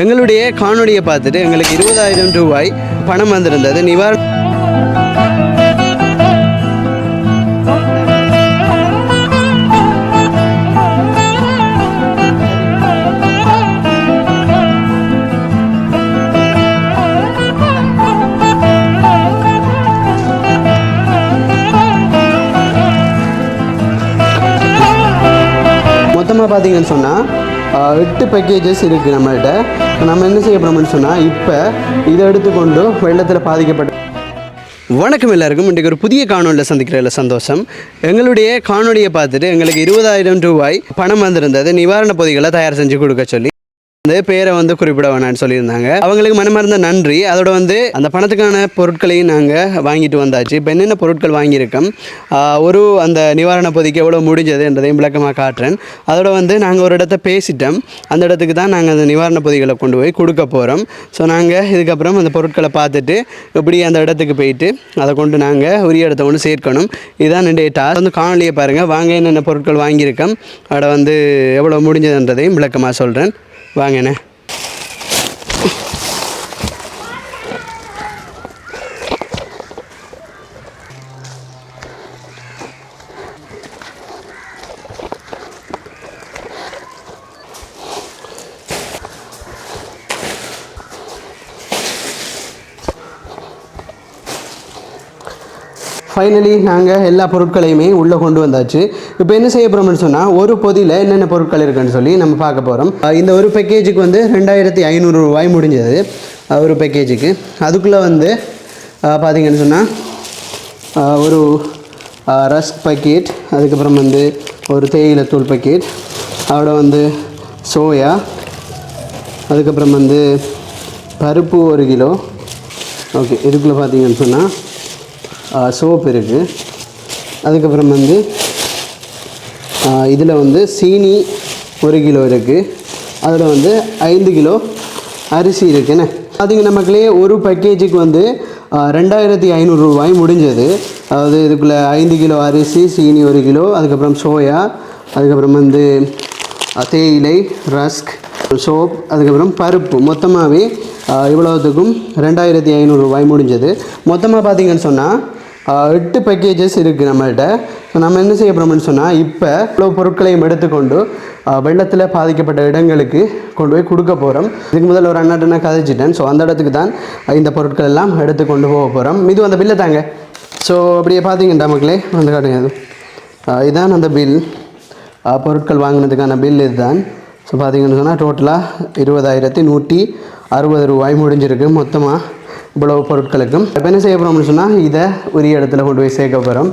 எங்களுடைய காணொலியை பார்த்துட்டு எங்களுக்கு இருபதாயிரம் ரூபாய் பணம் வந்திருந்தது. நிவார் மொத்தமாக பார்த்தீங்கன்னு சொன்னால் எட்டு பேக்கேஜஸ் இருக்குது நம்மள்கிட்ட நம்ம என்ன செய்ய போகிறோம்னு சொன்னால் இப்போ இதை எடுத்துக்கொண்டு வெள்ளத்தில் பாதிக்கப்பட்ட வணக்கம் எல்லாருக்கும். இன்றைக்கு ஒரு புதிய காணொலியில் சந்திக்கிறதுல சந்தோஷம். எங்களுடைய காணொலியை பார்த்துட்டு எங்களுக்கு இருபதாயிரம் ரூபாய் பணம் வந்திருந்தது. நிவாரண பொதிகளை தயார் செஞ்சு கொடுக்க சொல்லி வந்து பேரை வந்து குறிப்பிட வேணாம்னு சொல்லியிருந்தாங்க. அவங்களுக்கு மனமார்ந்த நன்றி. அதோட வந்து அந்த பணத்துக்கான பொருட்களையும் நாங்கள் வாங்கிட்டு வந்தாச்சு. இப்போ என்னென்ன பொருட்கள் வாங்கியிருக்கோம்? ஒரு அந்த நிவாரண பொதிக்கு எவ்வளோ முடிஞ்சது என்றதையும் விளக்கமாக காட்டுறேன். அதோட வந்து நாங்கள் ஒரு இடத்த பேசிட்டோம். அந்த இடத்துக்கு தான் நாங்கள் அந்த நிவாரண பொதிகளை கொண்டு போய் கொடுக்க போகிறோம் ஸோ நாங்கள் இதுக்கப்புறம் அந்த பொருட்களை பார்த்துட்டு இப்படி அந்த இடத்துக்கு போயிட்டு அதை கொண்டு நாங்கள் உரிய இடத்த ஒன்று சேர்க்கணும். இதுதான் என்னுடைய டாஸ்க் வந்து காணொலியை பாருங்கள் வாங்க என்னென்ன பொருட்கள் வாங்கியிருக்கோம். அதை வந்து எவ்வளோ முடிஞ்சதுன்றதையும் விளக்கமாக சொல்கிறேன் வாங்கண்ணே ஃபைனலி நாங்கள் எல்லா பொருட்களையுமே உள்ளே கொண்டு வந்தாச்சு. இப்போ என்ன செய்ய போகிறோம்னு சொன்னால் ஒரு பொதியில் என்னென்ன பொருட்கள் இருக்குன்னு சொல்லி நம்ம பார்க்க போகிறோம் இந்த ஒரு பேக்கேஜுக்கு வந்து ரெண்டாயிரத்தி ஐநூறு ரூபாய் முடிஞ்சது. ஒரு பேக்கேஜுக்கு அதுக்குள்ளே வந்து பார்த்திங்கன்னு பார்த்தீங்கன்னு சொன்னால் ஒரு ரஸ்க் பக்கெட் அதுக்கப்புறம் வந்து ஒரு தேயிலை தூள் பக்கெட் அதோட வந்து சோயா அதுக்கப்புறம் வந்து பருப்பு ஒரு கிலோ. ஓகே இதுக்குள்ளே பார்த்தீங்கன்னு சொன்னால் சோப் இருக்குது அதுக்கப்புறம் வந்து இதில் வந்து சீனி ஒரு கிலோ இருக்குது அதில் வந்து ஐந்து கிலோ அரிசி இருக்குண்ணே பார்த்தீங்கன்னா மக்களே ஒரு பேக்கேஜுக்கு வந்து ரெண்டாயிரத்தி ஐநூறுரூவாய் முடிஞ்சது. அதாவது இதுக்குள்ளே ஐந்து கிலோ அரிசி சீனி ஒரு கிலோ அதுக்கப்புறம் சோயா அதுக்கப்புறம் வந்து தேயிலை ரஸ்க் சோப் அதுக்கப்புறம் பருப்பு. மொத்தமாகவே இவ்வளோத்துக்கும் ரெண்டாயிரத்தி ஐநூறுரூவாய் முடிஞ்சது. மொத்தமாக பார்த்தீங்கன்னு சொன்னால் எட்டு பேக்கேஜஸ் இருக்குது நம்மள்ட்ட. ஸோ நம்ம என்ன செய்ய போகிறோம்னு சொன்னால் இப்போ இவ்வளோ பொருட்களையும் எடுத்துக்கொண்டு வெள்ளத்தில் பாதிக்கப்பட்ட இடங்களுக்கு கொண்டு போய் கொடுக்க போகிறோம் இதுக்கு முதல்ல ஒரு அண்ணாட்ட நான் கதைச்சிட்டேன். ஸோ அந்த இடத்துக்கு தான் இந்த பொருட்கள் எல்லாம் எடுத்து கொண்டு போக போகிறோம் இது அந்த பில்லை தாங்க. ஸோ அப்படியே பார்த்தீங்கடா மக்களே? வந்து காட்டுங்க. அது அந்த பில் பொருட்கள் வாங்கினதுக்கான பில் இதுதான். ஸோ பார்த்தீங்கன்னு சொன்னால் டோட்டலாக இருபதாயிரத்தி நூற்றி அறுபது ரூபாய் முடிஞ்சிருக்கு. மொத்தமாக இவ்வளவு பொருட்களுக்கும். இப்போ என்ன செய்ய போகிறோம்னு சொன்னால் இதை உரிய இடத்துல கொண்டு போய் சேர்க்க போகிறோம்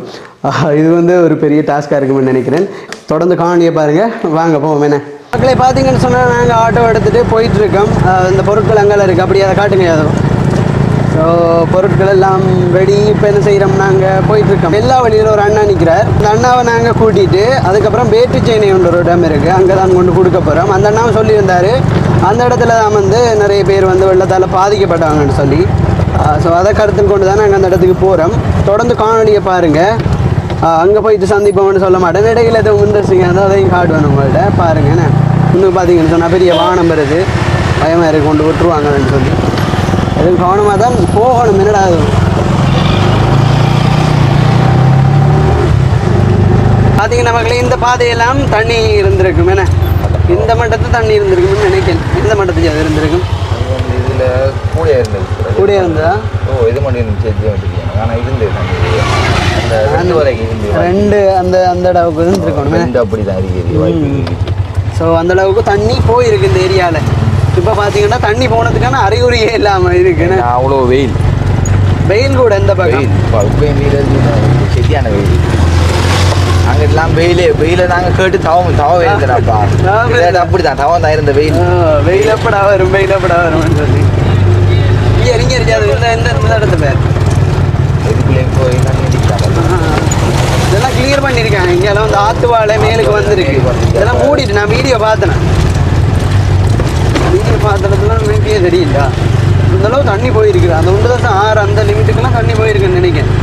இது வந்து ஒரு பெரிய டாஸ்க்காக இருக்கும்னு நினைக்கிறேன். தொடர்ந்து காணொலியை பாருங்கள் வாங்க போவோம். என்ன? மக்களை பார்த்தீங்கன்னு சொன்னால் நாங்கள் ஆட்டோ எடுத்துகிட்டு போயிட்டுருக்கோம். இந்த பொருட்கள் அங்கே இருக்குது அப்படி அதை காட்டுங்க அதுவும் ஸோ பொருட்கள் எல்லாம் ரெடி இப்போ என்ன செய்கிறோம் நாங்கள் போயிட்டுருக்கோம். எல்லா வழியில் ஒரு அண்ணா நிற்கிறார் அந்த அண்ணாவை நாங்கள் கூட்டிகிட்டு அதுக்கப்புறம் பேட்டு சென்னை ஒன்று ஒரு இடம் இருக்குது அங்கே தான் கொண்டு கொடுக்க போகிறோம் அந்த அண்ணாவும் சொல்லியிருந்தார். அந்த இடத்துல தான் வந்து நிறைய பேர் வந்து வெள்ளத்தால் பாதிக்கப்பட்டாங்கன்னு சொல்லி. ஸோ அதை கருத்தில் கொண்டு தான் நாங்கள் அந்த இடத்துக்கு போகிறோம் தொடர்ந்து காணொலியை பாருங்கள் அங்கே போயிட்டு சந்திப்போம்னு சொல்ல மாட்டேன். இடையில் எதுவும் இன்ட்ரெஸ்டிங் இருந்தால் அதையும் காட்டுவேன் உங்கள்கிட்ட பாருங்கள் என்ன? இன்னும் பார்த்தீங்கன்னு சொன்னால் பெரிய வானம் வருது. பயமாக இருக்கு கொண்டு விட்டுருவாங்கன்னு சொல்லி. எதுவும் கவனமாக தான் போகணும் என்னடா அது? பார்த்தீங்கன்னா மக்களே இந்த பாதையெல்லாம் தண்ணி இருந்திருக்கும் என்ன? இந்த மட்டத்தில் தண்ணி இருந்திருக்கும்னு நினைக்கிறேன். இந்த மட்டத்துக்கு அது இருந்திருக்கும்? இதில் கூட இருந்தது. கூட இருந்ததா? ஓ இது மட்டும் இருந்து சேர்த்து வந்துருக்கீங்க ஆனால் இருந்து அந்த ரெண்டு வரைக்கும் இருந்து ரெண்டு அந்த அந்த அளவுக்கு இருந்திருக்கணும். ரெண்டு அப்படி தான் இருக்குது ஸோ அந்த அளவுக்கு தண்ணி போயிருக்கு இந்த ஏரியாவில் இப்போ பார்த்தீங்கன்னா தண்ணி போனதுக்கான அறிகுறியே இல்லாமல் இருக்குன்னு அவ்வளோ வெயில். வெயில் கூட எந்த பக்கம்? வெயில். மீறது சரியான வெயில். அங்கே எல்லாம் வெயிலே வெயில நாங்கள் கேட்டு தவம் தவம் வேண்டாம். அப்படி தான் தவம் தான் இருந்த வெயில். வெயில் எப்படா வரும் வெயில் எப்படா வரும்னு சொல்லி இங்கே இறங்கி இருக்காது இந்த இதுக்குள்ளே போய் இதெல்லாம் கிளியர் பண்ணியிருக்காங்க. இங்கெல்லாம் வந்து ஆத்து வாழை மேலுக்கு வந்திருக்கு. இதெல்லாம் மூடிட்டு நான் வீடியோ பார்த்தேன். வீடியோ பார்த்ததுலாம் எனக்கே தெரியல இந்த அளவு தண்ணி போயிருக்குது அந்த ஒன்று தான் ஆறு அந்த லிமிட்டுக்கெல்லாம் தண்ணி போயிருக்குன்னு நினைக்கிறேன்.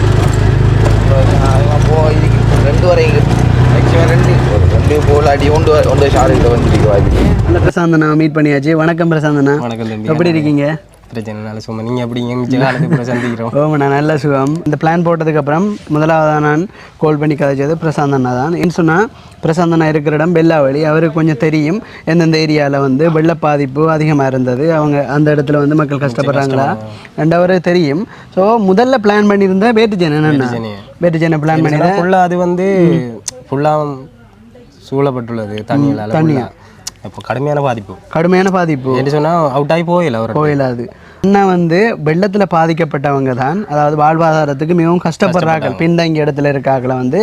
போ இதுக்கு ரெண்டு வரைக்கும் மேக்ஸிமம் ரெண்டு ஒரு ரெண்டு போல் அடி ஒன்று ஒன்று ஷாரில் வந்துருக்கு வாய்ப்பு அந்த பிரசாந்தனா மீட் பண்ணியாச்சு. வணக்கம் பிரசாந்தனா. வணக்கம் எப்படி இருக்கீங்க? பிரச்சனை நல்ல சும்மா நீங்கள் எப்படிங்க மிச்ச காலத்துக்கு சந்திக்கிறோம்? ஓ நான் நல்ல சுகம். இந்த பிளான் போட்டதுக்கு அப்புறம் முதலாவதாக நான் கால் பண்ணி கதைச்சது பிரசாந்தண்ணா தான். ஏன்னு சொன்னால் பிரசாந்தண்ணா இருக்கிற இடம் பெல்லாவளி அவருக்கு கொஞ்சம் தெரியும். எந்தெந்த ஏரியாவில் வந்து வெள்ள பாதிப்பு அதிகமாக இருந்தது. அவங்க அந்த இடத்துல வந்து மக்கள் கஷ்டப்படுறாங்களா? ரெண்டாவது தெரியும். ஸோ முதல்ல பிளான் பண்ணியிருந்தா வேட்டுஜன் என்னென்ன வேட்டுஜனை பிளான் பண்ணி ஃபுல்லாக அது வந்து ஃபுல்லாக சூழப்பட்டுள்ளது. தண்ணியால். தண்ணியா இப்போ கடுமையான பாதிப்பு. கடுமையான பாதிப்பு. என்ன சொன்னால் அவுட் ஆகி போயில அவர் கோயிலாது அண்ணா வந்து வெள்ளத்தில் பாதிக்கப்பட்டவங்க தான் அதாவது வாழ்வாதாரத்துக்கு மிகவும் கஷ்டப்படுறாங்க. பின்தங்கிய இடத்துல இருக்காக்களை வந்து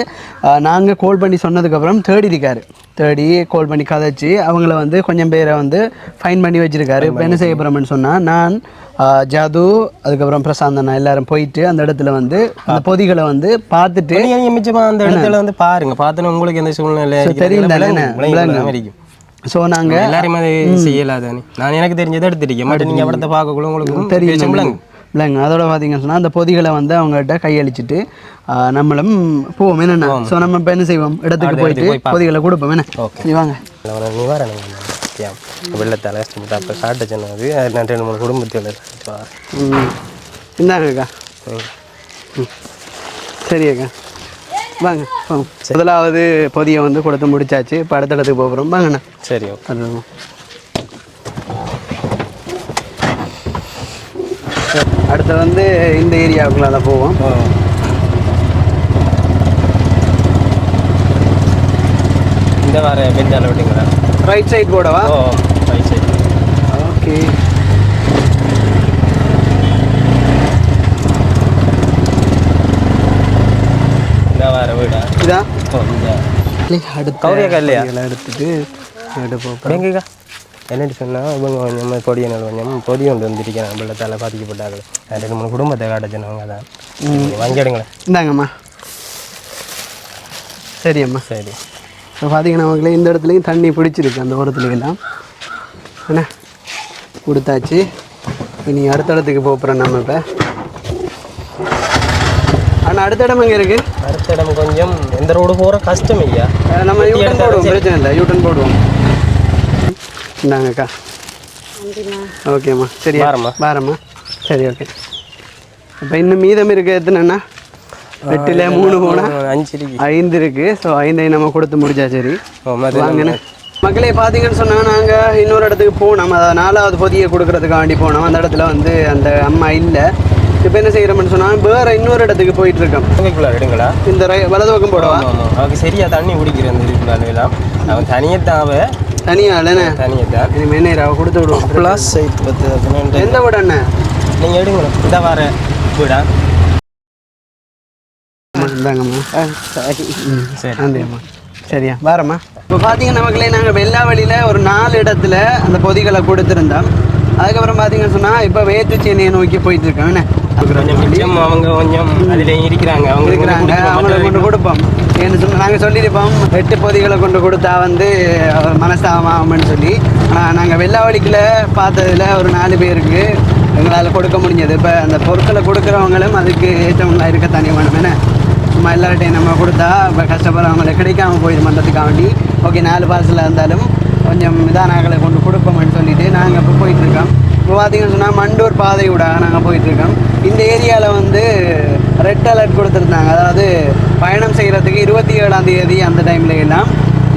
நாங்கள் கால் பண்ணி சொன்னதுக்கப்புறம் தேடி இருக்காரு. தேடி கால் பண்ணி கதைச்சி அவங்கள வந்து கொஞ்சம் பேரை வந்து ஃபைன் பண்ணி வச்சிருக்காரு. இப்போ என்ன செய்ய போகிறோம்னு சொன்னால் நான் ஜது அதுக்கப்புறம் பிரசாந்த் அண்ணா எல்லாரும் போயிட்டு அந்த இடத்துல வந்து அந்த பொதிகளை வந்து பார்த்துட்டு மிச்சமாக அந்த இடத்துல வந்து பாருங்க. பார்த்தோன்னா உங்களுக்கு எந்த சூழ்நிலை தெரியும் தானே, ஸோ நாங்கள் எல்லாருமே அதை செய்யலாதானே நான் எனக்கு தெரிஞ்சதை எடுத்துருக்கேன் மட்டும் நீங்கள் படத்தை பார்க்கக்குள்ள உங்களுக்கு தெரியும் இல்லைங்க அதோட பார்த்தீங்கன்னு சொன்னால் அந்த பொதிகளை வந்து அவங்ககிட்ட கையளிச்சுட்டு நம்மளும் போவோம். என்னென்ன? ஸோ நம்ம இப்போ என்ன செய்வோம்? இடத்துக்கு போயிட்டு பொதிகளை கொடுப்போம். என்ன? சரி வாங்க. நிவாரணம் வெள்ளத்தால் கஷ்டப்பட்டு அப்போ சாட்டை சொன்னது நான். ரெண்டு மூணு குடும்பத்தில் ம். இந்தாங்கக்கா சரி அக்கா. வாங்க வாங்க முதலாவது பொதியை வந்து கொடுத்து முடிச்சாச்சு. இப்போ அடுத்த இடத்துக்கு போகிறோம் வாங்கண்ணா. சரி அது அடுத்து வந்து இந்த ஏரியாவுக்குள்ளால போவோம். இந்த வார பெஞ்சால விட்டீங்களா? ரைட் சைட் போடவா? ஓ ரைட் சைடு ஓகே இந்த வார வீடா இதா ஓ இந்த இல்லையா? எடுத்துட்டு எங்கக்கா என்னட்டு சொன்னால் இவங்க கொஞ்சம் பொடிய நாள் கொஞ்சம் பொடி கொண்டு வந்துருக்கேன் வெள்ளத்தால் பாதிக்கப்பட்டாங்க ரெண்டு மூணு குடும்பத்தை காட்ட சொன்னவங்க தான். வாங்கி எடுங்களேன். இந்தாங்கம்மா. சரி அம்மா சரி. இப்போ பார்த்தீங்கன்னா அவங்களே இந்த இடத்துலையும் தண்ணி பிடிச்சிருக்கு. அந்த ஓரத்துலையும் எல்லாம் என்ன? கொடுத்தாச்சு. இனி அடுத்த இடத்துக்கு போகிறோம் நம்ம இப்போ. அடுத்த இடம் எங்கே இருக்குது அடுத்த இடம் கொஞ்சம் எந்த ரோடு போகிற கஷ்டம் ஐயா நம்ம யூட்டன் போடுவோம் பிரச்சனை இல்லை. யூட்டன் போடுவோம். இந்தாங்கக்கா. ஓகேம்மா. சரி வாரம்மா. வாரம்மா. சரி ஓகே. இப்போ இன்னும் மீதம் இருக்க எத்தனைண்ணா எட்டில் மூணு போனால் அஞ்சு இருக்கு. ஐந்து இருக்கு. ஸோ ஐந்தையும் நம்ம கொடுத்து முடிச்சா சரி. வாங்கண்ணே மக்களே பார்த்தீங்கன்னு சொன்னால் நாங்கள் இன்னொரு இடத்துக்கு போனோம். அதை நாலாவது பொதியை கொடுக்கறதுக்காண்டி போனோம். அந்த இடத்துல வந்து அந்த அம்மா இல்லை. இப்போ என்ன செய்கிறோம்னு சொன்னால் வேற இன்னொரு இடத்துக்கு போயிட்டு இருக்கோம் உங்களுக்குள்ள எடுங்களா? இந்த ரை வலது பக்கம் போடவா? அவருக்கு சரியா தண்ணி குடிக்கிற அந்த இதுக்குள்ள எல்லாம். அவன் தனியத்தான் அவ தனியா இல்லைண்ணே தனியத்தான். இனி மென்னேர் அவ கொடுத்து விடுவோம். ப்ளஸ் சைட் பத்து எந்த வீடு அண்ணே? நீங்கள் எடுங்களேன். இந்த வார வீடா? இந்தாங்கம்மா. சரி. நன்றிம்மா சரியா வாரம்மா. இப்போ பார்த்தீங்கன்னா மக்களே நாங்கள் வெள்ளாவளியில் ஒரு நாலு இடத்துல அந்த பொதிகளை கொடுத்துருந்தோம். அதுக்கப்புறம் பார்த்தீங்கன்னு சொன்னால் இப்போ வேத்து சென்னையை நோக்கி போயிட்டு இருக்கோம் என்ன கொஞ்சம் அவங்க கொஞ்சம் அதில் இருக்கிறாங்க. அவங்க இருக்கிறாங்க. அவங்களை கொண்டு கொடுப்போம். ஏன்னு சொன்னால் நாங்கள் சொல்லியிருப்போம் எட்டு பொதிகளை கொண்டு கொடுத்தா வந்து அவர் மனசாமாமன்னு சொல்லி. ஆனால் நாங்கள் வெள்ளாவளிக்கில் பார்த்ததுல ஒரு நாலு பேருக்கு எங்களால் கொடுக்க முடிஞ்சது. இப்போ அந்த பொருட்களை கொடுக்குறவங்களும் அதுக்கு ஏற்றவங்களா இருக்கத்தானே வேணும் என்ன? சும்மா எல்லார்ட்டையும் நம்ம கொடுத்தா இப்போ கஷ்டப்படுறவங்களை கிடைக்காம போயிடும் பண்ணுறதுக்காண்டி ஓகே நாலு பார்சலாக இருந்தாலும் கொஞ்சம் இதானாக்களை கொண்டு கொடுப்போம்னு சொல்லிட்டு நாங்கள் இப்போ போயிட்டுருக்கோம். இப்போ பார்த்தீங்கன்னு சொன்னால் மண்டூர் பாதை விட நாங்கள் போயிட்டுருக்கோம். இந்த ஏரியாவில் வந்து ரெட் அலர்ட் கொடுத்துருந்தாங்க. அதாவது பயணம் செய்கிறதுக்கு இருபத்தி ஏழாம் தேதி அந்த டைம்ல எல்லாம்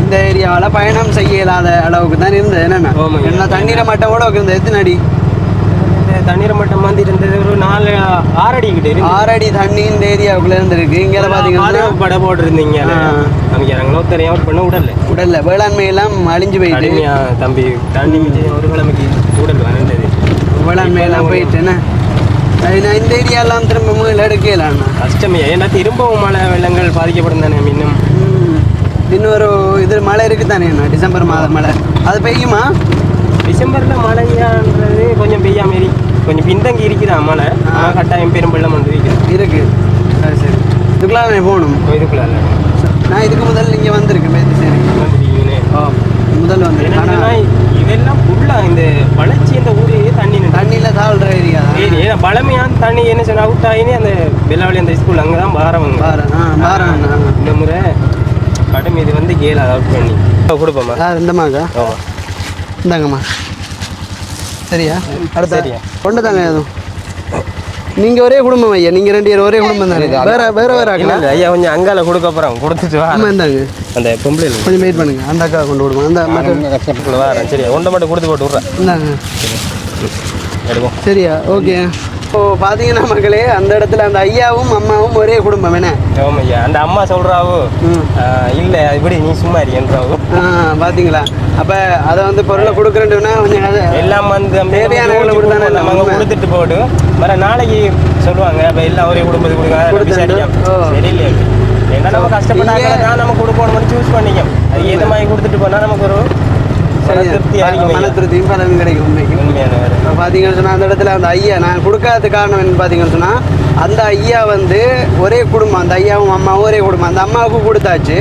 இந்த ஏரியாவில் பயணம் செய்ய இயலாத அளவுக்கு தான் இருந்தது. என்னென்ன. என்ன தண்ணீரை மட்டம் கூட இருந்தது எத்தனை அடி தண்ணீர் மட்டம் வந்து இருந்தது. ஒரு நாலு ஆறடி கிட்ட இருக்கு ஆறடி தண்ணி இந்த ஏரியாவுக்குள்ள இருந்திருக்கு. இங்கே பார்த்தீங்கன்னா பாதுகாப்பு படை போட்டிருந்தீங்க. அவங்க இறங்களோ தெரியும் அவுட் பண்ண விடல உடல்ல. வேளாண்மை எல்லாம் அழிஞ்சு போயிட்டு. தம்பி தண்ணி மிச்சம் ஒரு கிழமைக்கு உடல் வளர்ந்தது வேளாண்மை எல்லாம் போயிட்டு என்ன? நான் இந்த ஏரியாலாம் திரும்ப மூணு எடுக்கலாம் கஷ்டமே. ஏன்னா திரும்பவும் மழை வெள்ளங்கள் பாதிக்கப்படும் தானே இன்னும் இன்னொரு இது மழை இருக்கு தானே டிசம்பர் மாத மழை. அது பெய்யுமா? டிசம்பர்ல மழையான்றது கொஞ்சம் பெய்யாம இரு கொஞ்சம் பின்தங்கி இருக்குதா மழை ஆனா கட்டாயம் பெரும் வெள்ளம் வந்து இருக்கு. சரி சரி. இதுக்குலாம் நான் போகணும். இதுக்குள்ள நான் இதுக்கு முதல்ல இங்கே வந்திருக்கேன் பேத்து சரி. வந்துருக்கீங்கன்னு ஓ முதல்ல வந்திருக்கேன். ஆனால் இதெல்லாம் ஃபுல்லா இந்த வளர்ச்சி இந்த ஊரே தண்ணி தண்ணியில் தாழ்ற ஏரியா. சரி ஏன்னா பழமையான தண்ணி என்ன சொன்ன அவுட் ஆகினே அந்த வெள்ளாவளி அந்த ஸ்கூல் அங்கே தான் பாரவங்க. பாரு ஆ பாரு இந்த முறை கடும் இது வந்து கேள் அதாவது பண்ணி. கொடுப்போம்மா ஆ இந்தமாக்கா ஆமாம் இந்தாங்கம்மா. சரியா? அடுத்த. கொண்டு தாங்க எதுவும் நீங்கள் ஒரே குடும்பம் ஐயா. நீங்கள் ரெண்டு பேரும் ஒரே குடும்பம் தானே? வேற வேற வேற இல்லை ஐயா கொஞ்சம் அங்கால கொடுக்க போகிறோம் கொடுத்துட்டு வா. ஆமாம் இந்தாங்க. அந்த பொம்பளை கொஞ்சம் வெயிட் பண்ணுங்க. அந்த அக்கா கொண்டு விடுவோம் அந்த மற்ற வரேன். சரியா ஒன்றை மட்டும் கொடுத்து போட்டு விட்றேன். இந்தாங்க. எடுக்கும் சரியா? ஓகே. இப்போ பார்த்தீங்கன்னா மக்களே அந்த இடத்துல அந்த ஐயாவும் அம்மாவும் ஒரே குடும்பம் என்ன? ஆமாம் ஐயா அந்த அம்மா சொல்கிறாவோ ம். இல்லை இப்படி நீ சும்மா இருக்கன்றாவோ பார்த்தீங்களா அப்போ அதை வந்து பொருளை கொடுக்குறேன்ட்டுனா கொஞ்சம் எல்லாம் வந்து உண்மை. கொடுத்துட்டு போட்டு வர நாளைக்கு சொல்லுவாங்க அப்போ எல்லாம் ஒரே குடும்பத்துக்கு கொடுங்க கொடுத்துட்டு, விசாரிക്കാം ஓ. சரி இல்லையா ஏன்னா நம்ம கஷ்டப்பட்டாங்க நம்ம கொடுக்கணும் சூஸ் பண்ணிக்கோம். அது எது மாதிரி கொடுத்துட்டு போனால் நமக்கு ஒரு மன திருப்தியும் பலனும் கிடைக்கும் உண்மைக்கு பார்த்தீங்கன்னு சொன்னால் அந்த இடத்துல அந்த ஐயா நான் கொடுக்காத காரணம் என்ன பார்த்தீங்கன்னு சொன்னால் அந்த ஐயா வந்து ஒரே குடும்பம். அந்த ஐயாவும் அம்மாவும் ஒரே குடும்பம். அந்த அம்மாவுக்கும் கொடுத்தாச்சு.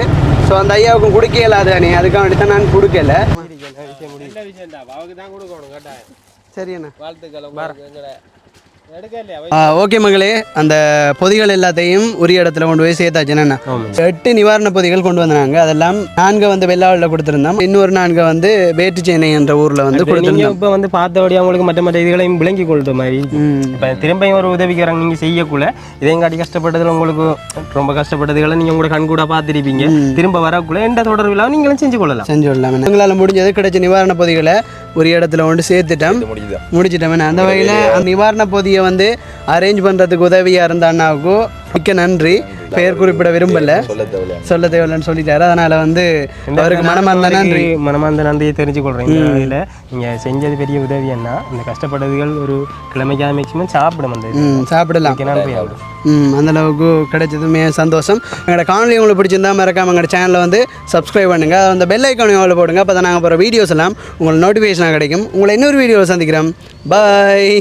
ஸோ அந்த ஐயாவுக்கும் கொடுக்க இயலாது நீ அதுக்காக வேண்டி தான் நான் கொடுக்கல. சரி அண்ணா. ஓகே மகளே. அந்த பொதிகள் எல்லாத்தையும் உரிய இடத்துல கொண்டு போய் சேர்த்தாச்சு. என்னண்ணா எட்டு நிவாரண பொதிகள் கொண்டு வந்தாங்க. அதெல்லாம் நான்கு வந்து வெள்ளாவில் கொடுத்துருந்தோம். இன்னொரு நான்கு வந்து வேட்டுச்சேனை என்ற ஊரில் வந்து கொடுத்துருந்தோம். இப்போ வந்து பார்த்தபடி அவங்களுக்கு மற்ற மற்ற இதுகளையும் விளங்கி கொள்ற மாதிரி. இப்போ திரும்பியும் ஒரு உதவிக்கிறாங்க நீங்கள் செய்யக்குள்ள இதையும் காட்டி கஷ்டப்பட்டதுல உங்களுக்கு ரொம்ப கஷ்டப்பட்டதுகளை நீங்கள் உங்களோட கண் கூட பார்த்துருப்பீங்க. திரும்ப வரக்குள்ள எந்த தொடர்பு இல்லாமல் நீங்களும் செஞ்சு கொள்ளலாம். செஞ்சு விடலாம் எங்களால் முடிஞ்சது கிடைச்ச நிவாரண பொதிகளை ஒரு இடத்துல கொண்டு சேர்த்துட்டோம். முடிச்சிட்டோம் அந்த வகையில் அந்த நிவாரண பொதியை வந்து அரேஞ்ச் பண்ணுறதுக்கு உதவியாக இருந்த அண்ணாவுக்கும் மிக்க நன்றி. பெயர் குறிப்பிட விரும்பல. சொல்ல தேவையில்ல சொல்ல தேவையில்லைன்னு சொல்லிட்டாரு. அதனால வந்து அவருக்கு மனமார்ந்த நன்றி. மனமார்ந்த நன்றியை தெரிஞ்சு கொள்றேன் இந்த வகையில் நீங்கள் செஞ்சது பெரிய உதவி என்ன இந்த கஷ்டப்பட்டதுகள் ஒரு கிழமைக்காக மேக்சிமம் சாப்பிடும் அந்த சாப்பிடலாம். ம் அந்த அளவுக்கு கிடைச்சதுமே சந்தோஷம். எங்களோட காணொலி உங்களுக்கு பிடிச்சிருந்தா மறக்காம எங்களோட சேனலை வந்து சப்ஸ்கிரைப் பண்ணுங்க. அந்த பெல் ஐக்கானையும் அவ்வளோ போடுங்க. அப்போ தான் நாங்கள் போகிற வீடியோஸ் எல்லாம் உங்களுக்கு நோட்டிஃபிகேஷனாக கிடைக்கும். உங்களை இன்னொரு வீடியோவில் சந்திக்கிறோம். பாய்